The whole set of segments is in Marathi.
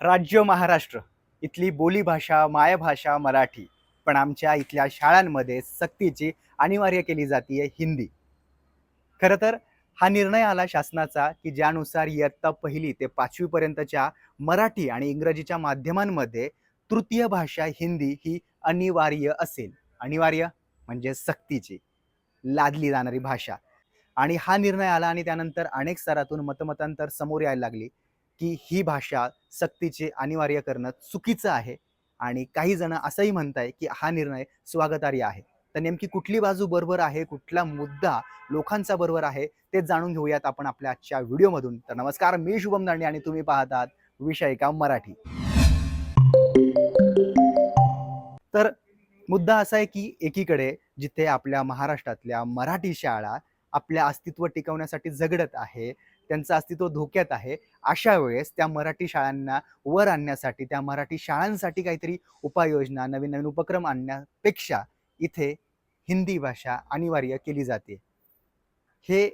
राज्य महाराष्ट्र. इथली बोलीभाषा मायभाषा मराठी. पण आमच्या इथल्या शाळांमध्ये सक्तीची अनिवार्य केली जाते हिंदी. खरं तर हा निर्णय आला शासनाचा की ज्यानुसार इयत्ता पहिली ते पाचवीपर्यंतच्या मराठी आणि इंग्रजीच्या माध्यमांमध्ये तृतीय भाषा हिंदी ही अनिवार्य असेल. अनिवार्य म्हणजे सक्तीची लादली जाणारी भाषा. आणि हा निर्णय आला आणि त्यानंतर अनेक स्तरातून मतमतांतर समोर यायला लागली. की ही भाषा सक्तीचे अनिवार्य करणं चुकीचं आहे. आणि काही जण असंही म्हणताय की हा निर्णय स्वागतार्ह आहे. तर नेमकी कुठली बाजू बरोबर आहे? कुठला मुद्दा लोकांचा बरोबर आहे? ते जाणून घेऊयात आपण आपल्या आजच्या व्हिडिओमधून. तर नमस्कार मी शुभम दांडे आणि तुम्ही पाहतात विषय का मराठी. तर मुद्दा असा आहे की एकीकडे जिथे आपल्या महाराष्ट्रातल्या मराठी शाळा आपल्या अस्तित्व टिकवण्यासाठी झगडत आहे त्यांचं अस्तित्व धोक्यात आहे अशा वेळेस त्या मराठी शाळांना वर आणण्यासाठी त्या मराठी शाळांसाठी काहीतरी उपाययोजना नवीन नवीन उपक्रम आणण्यापेक्षा इथे हिंदी भाषा अनिवार्य केली जाते. हे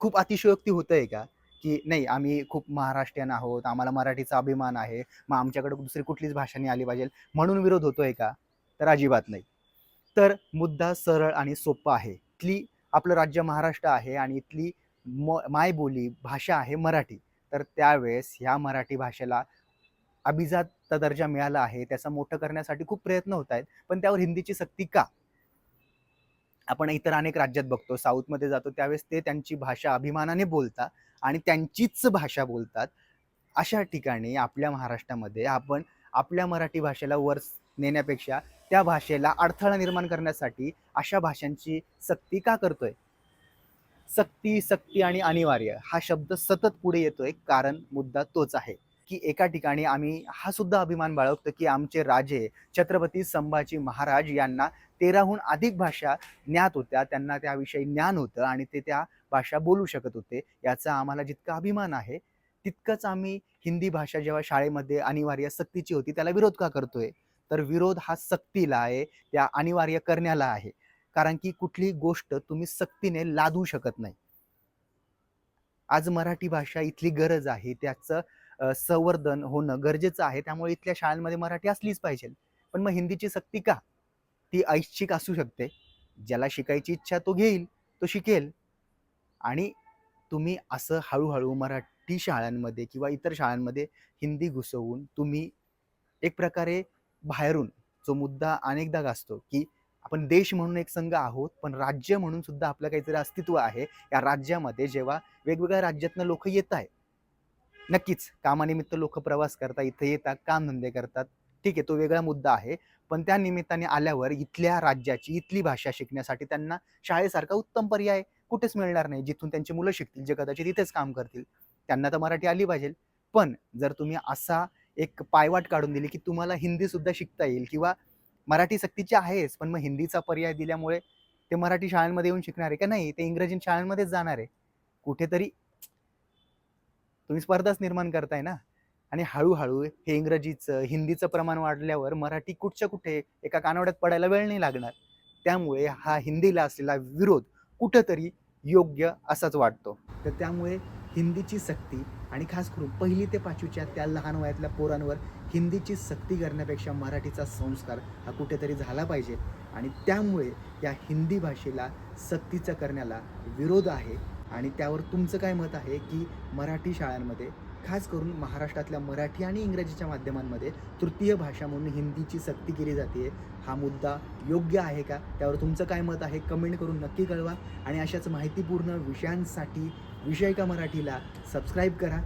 खूप अतिशयोक्ती होतं आहे का? की नाही आम्ही खूप महाराष्ट्रीयन आहोत आम्हाला मराठीचा अभिमान आहे मग आमच्याकडे दुसरी कुठलीच भाषा नाही आली पाहिजे म्हणून विरोध होतोय का? तर अजिबात नाही. तर मुद्दा सरळ आणि सोपा आहे. इथली आपलं राज्य महाराष्ट्र आहे आणि इथली म मायबोली भाषा आहे मराठी. तर त्यावेळेस ह्या मराठी भाषेला अभिजातचा दर्जा मिळाला आहे. त्याचा मोठं करण्यासाठी खूप प्रयत्न होत आहेत. पण त्यावर हिंदीची सक्ती का? आपण इतर अनेक राज्यात बघतो. साऊथमध्ये जातो त्यावेळेस ते त्यांची भाषा अभिमानाने बोलतात आणि त्यांचीच भाषा बोलतात. अशा ठिकाणी आपल्या महाराष्ट्रामध्ये आपण आपल्या मराठी भाषेला वर नेण्यापेक्षा त्या भाषेला अडथळा निर्माण करण्यासाठी अशा भाषांची सक्ती का करतोय? सक्ती सक्ती आणि अनिवार्य हा शब्द सतत पुढे येतोय कारण मुद्दा तोच आहे की एका ठिकाणी आम्ही हा सुद्धा अभिमान बाळगतो की आमचे राजे छत्रपती संभाजी महाराज यांना तेराहून अधिक भाषा ज्ञात होत्या त्यांना त्याविषयी ज्ञान होतं आणि ते त्या भाषा बोलू शकत होते याचा आम्हाला जितका अभिमान आहे तितकंच आम्ही हिंदी भाषा जेव्हा शाळेमध्ये अनिवार्य सक्तीची होती त्याला विरोध का करतोय? तर विरोध हा सक्तीला आहे त्या अनिवार्य करण्याला आहे. कारण की कुठली गोष्ट तुम्ही सक्तीने लादू शकत नाही. आज मराठी भाषा इथली गरज आहे त्याचं संवर्धन होणं गरजेचं आहे. त्यामुळे इथल्या शाळांमध्ये मराठी असलीच पाहिजे. पण मग हिंदीची सक्ती का? ती ऐच्छिक असू शकते. ज्याला शिकायची इच्छा तो घेईल तो शिकेल. आणि तुम्ही असं हळूहळू मराठी शाळांमध्ये किंवा इतर शाळांमध्ये हिंदी घुसवून तुम्ही एक प्रकारे बाहेरून जो मुद्दा अनेकदा गाजतो की आपण देश म्हणून एक संघ आहोत पण राज्य म्हणून सुद्धा आपलं काहीतरी अस्तित्व आहे. या राज्यामध्ये जेव्हा वेगवेगळ्या राज्यातनं लोक येत आहे नक्कीच कामानिमित्त लोक प्रवास करतात इथे येतात कामधंदे करतात ठीक आहे तो वेगळा मुद्दा आहे. पण त्या निमित्ताने आल्यावर इथल्या राज्याची इथली भाषा शिकण्यासाठी त्यांना शाळेसारखा उत्तम पर्याय कुठेच मिळणार नाही जिथून त्यांची मुलं शिकतील जे कदाचित इथेच काम करतील. त्यांना तर मराठी आली पाहिजे. पण जर तुम्ही असा एक पायवाट काढून दिली की तुम्हाला हिंदी सुद्धा शिकता येईल किंवा मराठी सक्तीची आहेच पण मग हिंदीचा पर्याय दिल्यामुळे ते मराठी शाळांमध्ये येऊन शिकणार आहे का? नाही ते इंग्रजी शाळांमध्येच जाणार आहे. कुठेतरी तुम्ही स्पर्धाच निर्माण करताय ना? आणि हळूहळू हे इंग्रजीचं हिंदीचं प्रमाण वाढल्यावर मराठी कुठच्या कुठे एका कानवड्यात पडायला वेळ नाही लागणार. त्यामुळे हा हिंदीला असलेला विरोध कुठंतरी योग्य असाच वाटतो. तर त्यामुळे हिंदीची सक्ती आणि खास करून पहिली ते पाचवीच्या त्या लहान वयातल्या पोरांवर हिंदीची सक्ती करण्यापेक्षा मराठीचा संस्कार हा कुठेतरी झाला पाहिजे. आणि त्यामुळे या हिंदी भाषेला सक्तीचं करण्याला विरोध आहे. आणि त्यावर तुमचं काय मत आहे की मराठी शाळांमध्ये खास करून महाराष्ट्रातल्या मराठी आणि इंग्रजीच्या माध्यमांमध्ये तृतीय भाषा म्हणून हिंदीची सक्ती केली जाते हा मुद्दा योग्य आहे का? त्यावर तुमचं काय मत आहे? कमेंट करून नक्की कळवा. आणि अशाच माहितीपूर्ण विषयांसाठी विषय का मराठीला? सबस्क्राईब करा.